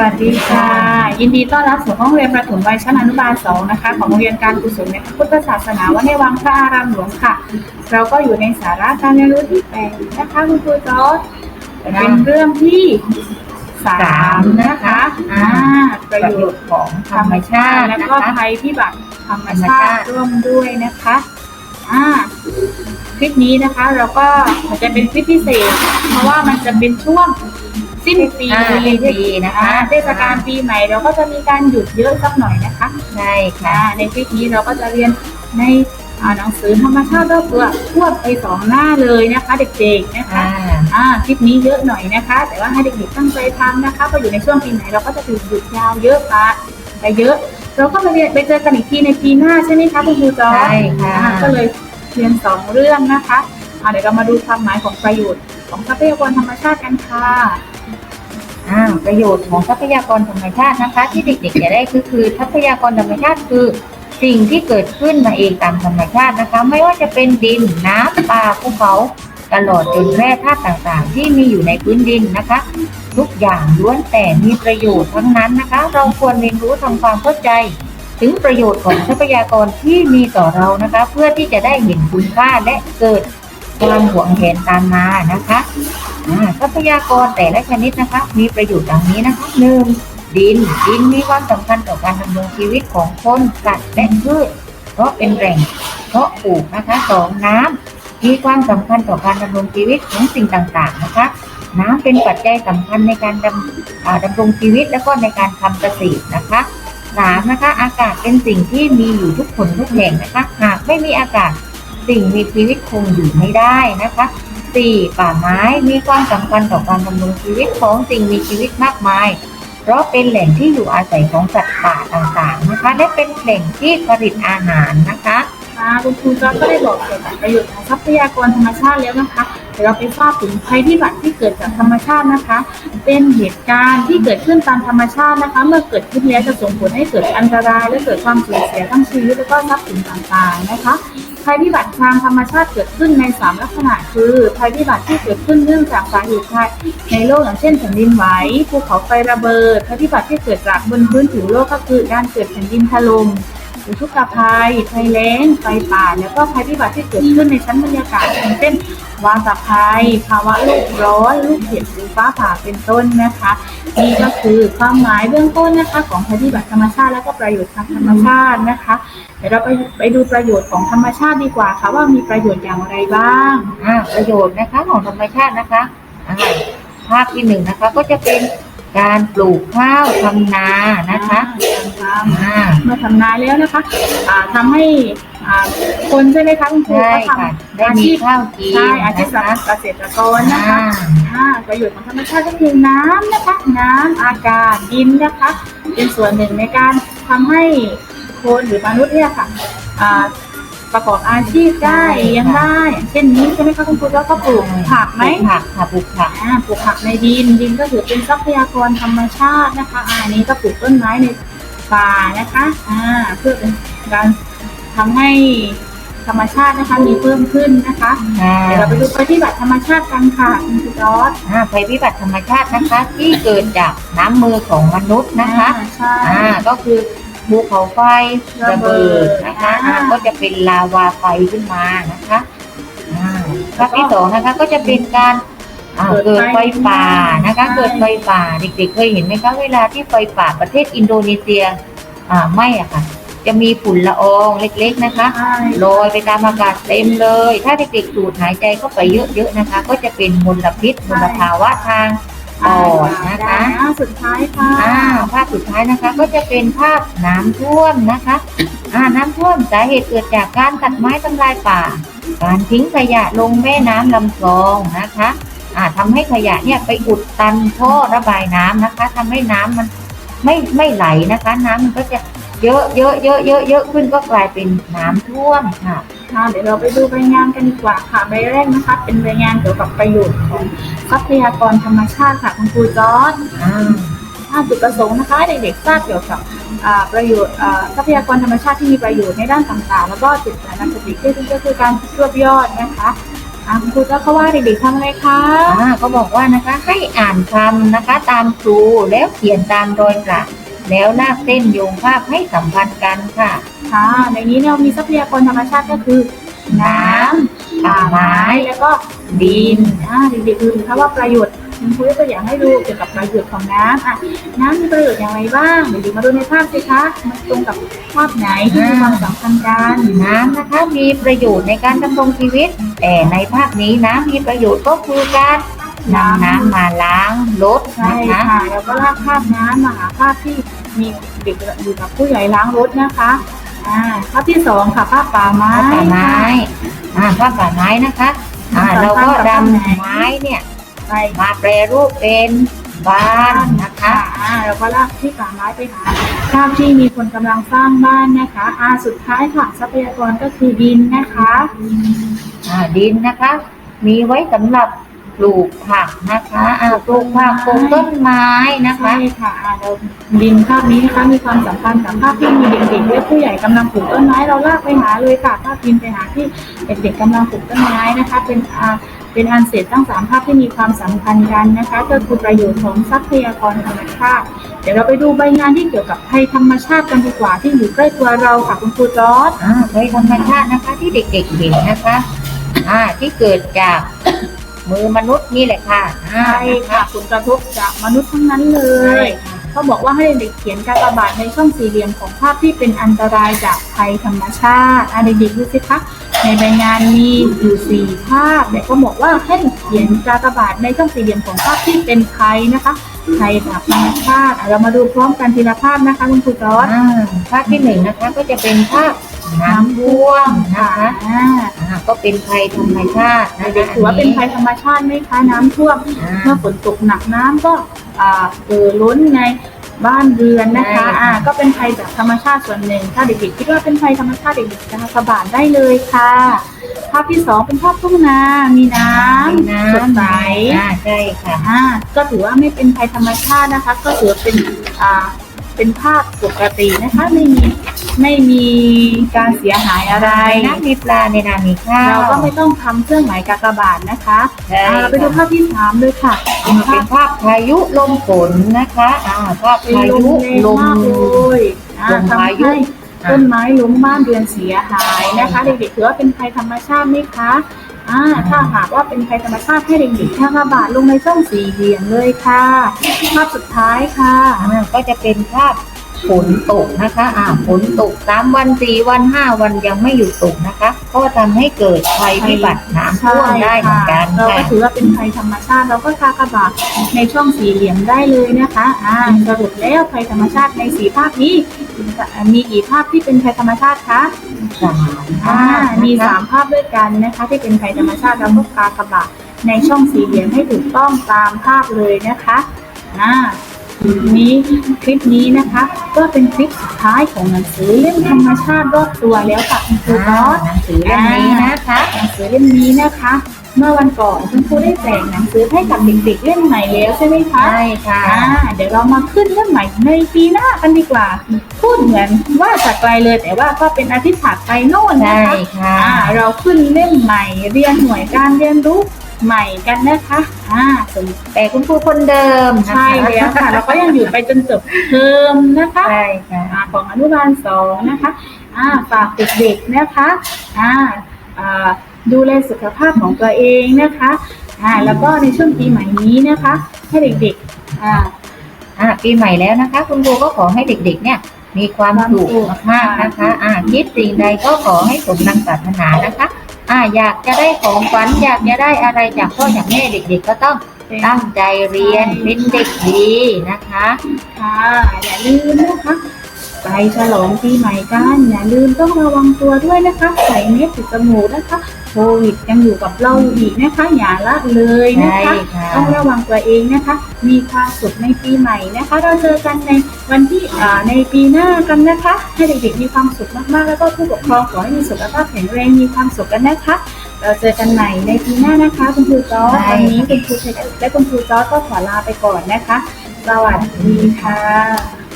วัสดีค่ะ ยินดีต้อนรับสู่ห้องเรียนประถมวัยชั้นอนุบาลสองนะคะ ของโรงเรียนการกุศลในพระพุทธศาสนาวัดในวังพระอารามหลวงค่ะ เราก็อยู่ในสาระการเรียนรู้ที่แปดนะคะคุณครูจอร์เป็นเรื่องที่สามนะคะอ่าประโยชน์ของธรรมชาติ แล้วนะก็ภัยพิบัติธรรมชาติร่วมด้วยนะคะอ่าคลิปนี้นะคะ เราก็จะเป็นคลิปพิเศษ เพราะว่ามันจะเป็นช่วง สิ้นปีอ่าสิ้นปีนะคะอ่าเทศกาลปีใหม่เราก็จะมีการหยุดเยอะสักหน่อยนะคะใช่ค่ะอ่าในคลิปนี้เราก็จะเรียนในอ่าหนังสือธรรมชาติรอบตัวทั่วไปสองหน้าเลยนะคะ เด็กๆนะคะ อ่า อ่าคลิปนี้เยอะหน่อยนะคะ แต่ว่าให้เด็กๆตั้งใจทำนะคะเพราะอยู่ในช่วงปีไหนเราก็จะถูกหยุดยาวเยอะปะไปเยอะเราก็มาเรียนไปเจอกันอีกทีในปีหน้าใช่ไหมคะคุณครูจอใช่ค่ะ อ่าก็เลยเรียนสองเรื่องนะคะอ่าเดี๋ยวเรามาดูความหมายของประโยชน์ ของทรัพยากรธรรมชาติกันค่ะอ่าประโยชน์ของทรัพยากรธรรมชาตินะคะ ที่เด็กๆจะได้คือคือทรัพยากรธรรมชาติคือ สิ่งที่เกิดขึ้นมาเองตามธรรมชาตินะคะ ไม่ว่าจะเป็นดินน้ำป่าภูเขาตลอดจนแร่ธาตุต่างๆ ที่มีอยู่ในพื้นดินนะคะ ทุกอย่างล้วนแต่มีประโยชน์ทั้งนั้นนะคะ เราควรเรียนรู้ทำความเข้าใจ ถึงประโยชน์ของทรัพยากรที่มีต่อเรานะคะ เพื่อที่จะได้เห็นคุณค่าและเกิด ความหวงแหนตามมานะคะทรัพยากรแต่ละชนิดนะคะ มีประโยชน์ดังนี้นะคะหนึ่งดิน ดินมีความสำคัญต่อการดำรงชีวิตของคนสัตว์และพืชเพราะเป็นแหล่งเพราะปลูกนะคะสองน้ำมีความสำคัญต่อการดำรงชีวิตของสิ่งต่างๆนะคะ น้ำเป็นปัจจัยสำคัญในการดำดำรงชีวิตและก็ในการทำเกษตรนะคะสามนะคะ อากาศเป็นสิ่งที่มีอยู่ทุกคนทุกแห่งนะคะ หากไม่มีอากาศ สิ่งมีชีวิตคงอยู่ไม่ได้นะคะสี่ป่าไม้มีความสำคัญต่อการดำรงชีวิตของสิ่งมีชีวิตมากมาย เพราะเป็นแหล่งที่อยู่อาศัยของสัตว์ป่าต่างๆนะคะ และเป็นแหล่งที่ผลิตอาหารนะคะค่ะคุณครูจอก็ได้บอกเกี่ยวกับประโยชน์ของทรัพยากรธรรมชาติแล้วนะคะเดี๋ยวเราไปทราบถึงภัยพิบัติที่เกิดจากธรรมชาตินะคะ เป็นเหตุการณ์ที่เกิดขึ้นตามธรรมชาตินะคะ เมื่อเกิดขึ้นแล้วจะส่งผลให้เกิดอันตรายและเกิดความสูญเสียทั้งชีวิตและก็ทรัพย์สินต่างๆนะคะ ภัยพิบัติทางธรรมชาติเกิดขึ้นในสามลักษณะ คือภัยพิบัติที่เกิดขึ้นเนื่องจากสาเหตุภายในโลกอย่างเช่นแผ่นดินไหวภูเขาไฟระเบิดภัยพิบัติที่เกิดจากบนพื้นผิวโลกก็คือการเกิดแผ่นดินถล่ม อุทกภัยภัยแล้งไฟป่า แล้วก็ภัยพิบัติที่เกิดขึ้นในชั้นบรรยากาศเช่นวาตภัย ภาวะโลกร้อนลูกเห็บหรือฟ้าผ่าเป็นต้นนะคะ นี่ก็คือความหมายเบื้องต้นนะคะของภัยพิบัติธรรมชาติและก็ประโยชน์ทางธรรมชาตินะคะเดี๋ยวเราไปไปดูประโยชน์ของธรรมชาติดีกว่าค่ะว่ามีประโยชน์อย่างไรบ้างอ่าประโยชน์นะคะของธรรมชาตินะคะอ่าภาพที่หนึ่งนะคะก็จะเป็น การปลูกข้าวทำนานะคะอ่าอ่า เมื่อทำนาแล้วนะคะอ่าทำให้อ่าคนใช่ไหมคะคุณครูใช่ก็ทค่ะำได้อามีชีพข้าวกินใช่อาชีพนะคะ เกษตรกรนะอ่าคะอ่าประโยชน์ของธรรมชาติก็คือน้ำนะคะ น้ำอากาศดินนะคะ เป็นส่วนหนึ่งในการทำให้คนหรือมนุษย์เนี่ยค่ะอ่า ประกอบอาชีพได้เลี้ยงได้อย่างเช่นนี้ใช่ไหมคะคุณครูแล้วก็ปลูกผักไหมปลูกผักค่ะปลูกผัก อ่าปลูกผักในดินดินก็ถือเป็นทรัพยากรธรรมชาตินะคะอะอันนี้ก็ปลูกต้นไม้ในป่านะคะอ่าเพื่อเป็นการทำให้ธรรมชาตินะคะมีเพิ่มขึ้นนะคะอ่าเดี๋ยวเราไปดูปฏิบัติธรรมชาติกันค่ะคุณครูจอร์จอ่าภัยพิบัติธรรมชาตินะคะที่เกิดจากน้ำมือของมนุษย์นะคะอ่าใช่ อ่าก็คือ ภูเขาไฟระเบิดนะคะอ่าอ่าก็จะเป็นลาวาไฟขึ้นมานะคะอ่าภาพที่สองนะคะก็จะเป็นการอ่าเกิดไฟป่านะคะ เกิดไฟป่าเด็กๆเคยเห็นไหมคะเวลาที่ไฟป่าประเทศอินโดนีเซียอ่าไหม่อะค่ะ จะมีฝุ่นละอองเล็กๆนะคะใช่ลอยไปตามอากาศเต็มเลย ถ้าเด็กๆสูดหายใจเข้าไปเยอะๆนะคะ ก็จะเป็นมลพิษมลภาวะทาง ปอดนะคะอ่าสุดท้ายค่ะอ่าภาพสุดท้ายนะคะ ก็จะเป็นภาพน้ำท่วมนะคะอ่าน้ำท่วมสาเหตุเกิดจากการตัดไม้ทำลายป่า การทิ้งขยะลงแม่น้ำลำคลองนะคะอ่าทำให้ขยะเนี่ยไปอุดตันท่อระบายน้ำนะคะทำให้น้ำมันไม่ไม่ไหลนะคะ น้ำมันก็จะเยอะเยอะเยอะเยอะเยอะขึ้นก็กลายเป็นน้ำท่วมค่ะ ค่ะเดี๋ยวเราไปดูใบงานกันดีกว่าค่ะใบแรกนะคะ เป็นใบงานเกี่ยวกับประโยชน์ของทรัพยากรธรรมชาติค่ะคุณครูจอร์จอ่าถ้าจุดประสงค์นะคะเด็กๆทราบเกี่ยวกับประโยชน์ทรัพยากรธรรมชาติที่มีประโยชน์ในด้านต่างๆ แล้วก็จุดสำคัญสติก็คือการรวบยอดนะคะอะคุณครูจ้าเขาว่าเด็กๆทำอะไรคะอ่าก็บอกว่านะคะให้อ่านคำนะคะตามครูแล้วเขียนตามรอยกระแล้วลากเส้นโยงภาพให้สัมพันธ์กันค่ะ ค่ะ ในนี้เรามีทรัพยากรธรรมชาติก็คือ น้ำป่าไม้แล้วก็ดินอ่าเด็กๆดูสิคะว่าประโยชน์คุณครูยกตัวอย่างให้ดูเกี่ยวกับประโยชน์ของน้ำอะน้ำมีประโยชน์อย่างไรบ้างเด็กๆมาดูในภาพสิคะมันตรงกับภาพไหนที่มีความสำคัญกันน้ำนะคะมีประโยชน์ในการดำรงชีวิต แต่ในภาพนี้น้ำมีประโยชน์ก็คือการนำน้ำมาล้างรถใช่นะคะค่ะแล้วก็ลากภาพน้ำมาหาภาพที่มีเด็กอยู่กับผู้ใหญ่ล้างรถนะคะ อ่าภาพที่สองค่ะภาพป่าไม้ภาพป่าไม้อ่าภาพป่าไม้นะคะอ่าเราก็ดำไม้เนี่ยใช่มาแปรรูปเป็นบ้านนะคะอ่าแล้วก็ลากที่ป่าไม้ไปหาภาพที่มีคนกำลังสร้างบ้านนะคะอ่าสุดท้ายค่ะทรัพยากรก็คือดินนะคะอ่าดินนะคะ มีไว้สำหรับ ปลูกผักนะคะอ่าปลูกผักปลูกต้นไม้นะคะ ใช่ค่ะอ่าเราดินภาพนี้นะคะมีความสำคัญกับภาพที่มีเด็กๆและผู้ใหญ่กำลังปลูกต้นไม้เราลากไปหาเลยค่ะ ภาพดินไปหาที่เด็กๆกำลังปลูกต้นไม้นะคะ เป็นอ่าเป็นอันเสร็จทั้งสามภาพที่มีความสัมพันธ์กันนะคะก็คือประโยชน์ของทรัพยากรธรรมชาติ เดี๋ยวเราไปดูใบงานที่เกี่ยวกับภัยธรรมชาติกันดีกว่าที่อยู่ใกล้ตัวเราค่ะคุณครูจอร์ด อ่าโดยธรรมชาตินะคะที่เด็กๆเห็นนะคะ อ่าที่เกิดจาก มือมนุษย์นี่แหละค่ะอ่าใช่ค่ะผลกระทบจากมนุษย์ทั้งนั้นเลใช่ยเขาบอกว่าให้เด็กๆเขียนการระบาดในช่องสี่เหลี่ยมของภาพที่เป็นอันตรายจากภัยธรรมชาติอะเด็กๆดูสิคะในใบงานมีอยู่สี่ภาพแต่ก็บอกว่าให้เขียนการระบาดในช่องสี่เหลี่ยมของภาพที่เป็นภัยนะคะภัยจากธรรมชาติอะเรามาดูพร้อมกันทีละภาพนะคะคุณครูจอร์ด อ่าภาพที่หนึ่งนะคะก็จะเป็นภาพ น้ำท่วมนะคะอ่าอ่าก็เป็นภัยธรรมชาตินะคะเด็กๆถือว่าเป็นภัยธรรมชาติไหมคะน้ำท่วมอ่าเมื่อฝนตกหนักน้ำก็อ่าเอ่อล้นในบ้านเรือนนะคะใช่ อ่าก็เป็นภัยจากธรรมชาติส่วนหนึ่ง ถ้าเด็กๆคิดว่าเป็นภัยธรรมชาติเด็กๆจะกระบาดได้เลยค่ะ ภาพที่สองเป็นภาพทุ่งนา มีน้มีน้ำสดใสำอ่าใช่ค่ะ อ่าก็ถือว่าไม่เป็นภัยธรรมชาตินะคะ ก็ถือว่าเป็นอ่า เป็นภาพปกตินะคะ ไม่มีไม่มีการเสียหายอะไร น้ำมีปลาในนามีข้าว เราก็ไม่ต้องทำเครื่องหมายกากบาทนะคะใช่อ่าเราไปดูภาพที่สามเลยค่ะอ่าเป็นภาพพายุลมฝนนะคะอ่าภาพเป็นพาลยุมแรงลม มากเลยอ่าลมทำพายุ ให้ต้นไม้ล้มบ้านเรือนเสียหายนะคะเด็กๆถือว่าเป็นภัยธรรมชาติไหมคะ อ่าถ้าหากว่าเป็นภัยธรรมชาติให้เด็กๆท่ากระบาดลงในช่องสี่เหลี่ยมเลยค่ะภาพสุดท้ายค่ะอ่าก็จะเป็นภาพฝนตกนะคะอ่าฝนตกสามวันสี่วันห้าวันยังไม่หยุดตกนะคะ ก็ทำให้เกิดภัยพิบัติน้ำท่วมได้เหมือนกันเราก็ค่ะ ถือว่าเป็นภัยธรรมชาติ เราก็ทากระบาดในช่องสี่เหลี่ยมได้เลยนะคะอ่าสรุปแล้วภัยธรรมชาติในสีภาพนี้ มีกี่ภาพที่เป็นภัยธรรมชาติคะสามอ่าภาพมีนะคะสามภาพด้วยกันนะคะ ที่เป็นภัยธรรมชาติเราก็กากระบาดในช่องสี่เหลี่ยมให้ถูกต้องตามภาพเลยนะคะอ่านี้คลิปนี้นะคะ ก็เป็นคลิปสุดท้ายของหนังสือเล่มธรรมชาติรอบตัวแล้วค่ะคุณครูบอ่าอสหนังสือเล่มนี้นะคะหนังสือเล่มนี้นะคะ เมื่อวันก่อนคุณครูได้แจกหนังสือให้กับเด็กๆเล่มใหม่แล้วใช่ไหมคะใช่ค่ะอ่าเดี๋ยวเรามาขึ้นเล่มใหม่ในปีหน้ากันดีกว่า พูดเหมือนว่าจากไกลเลยแต่ว่าก็เป็นอาทิตย์ถัดไปโน่นนะใช่คะค่ะอ่าเราขึ้นเล่มใหม่เรียนหน่วยการเรียนรู้ใหม่กันนะคะอ่าส่วนแต่คุณครูคนเดิมนะคะใช่แล้วค่ะ เราก็ยังอยู่ไปจนจบเทอมนะคะใช่ค่ะอ่าของอนุบาลสองนะคะอ่าฝากเด็กๆนะคะอ่าอ่า ดูแลสุขภาพของตัวเองนะคะอ่าแล้วก็ในช่วงปีใหม่นี้นะคะ ให้เด็กๆอ่าอ่าปีใหม่แล้วนะคะ คุณครูก็ขอให้เด็กๆเนี่ยมีความสุขมากๆนะคะ อ่าคิดสิ่งใดก็ขอให้สมดังปรารถนานะคะ อ่าอยากจะได้ของขวัญอยากจะได้อะไรจากพ่อจากแม่เด็ก ๆ ก็ต้องตั้งใจเรียนเป็นเด็กดีนะคะ ค่ะ อย่าลืมนะคะ ไปฉลองปีใหม่กันอย่าลืมต้องระวังตัวด้วยนะคะใส่เม็ดปิดจมูกนะคะโควิดยังอยู่กับเราอยู่อีกนะคะ อย่าละเลยนะคะใช่ค่ะต้องระวังตัวเองนะคะ มีความสุขในปีใหม่นะคะ เราเจอกันในวันที่อ่าในปีหน้ากันนะคะ ให้เด็กๆมีความสุขมากๆ แล้วก็ผู้ปกครองขอให้มีสุขภาพแข็งแรงมีความสุขกันนะคะ เราเจอกันใหม่ในปีหน้านะคะคุณครูจอร์จวันนี้คุณครูชัยและคุณครูจอร์จก็ขอลาไปก่อนนะคะสวัสดีค่ะ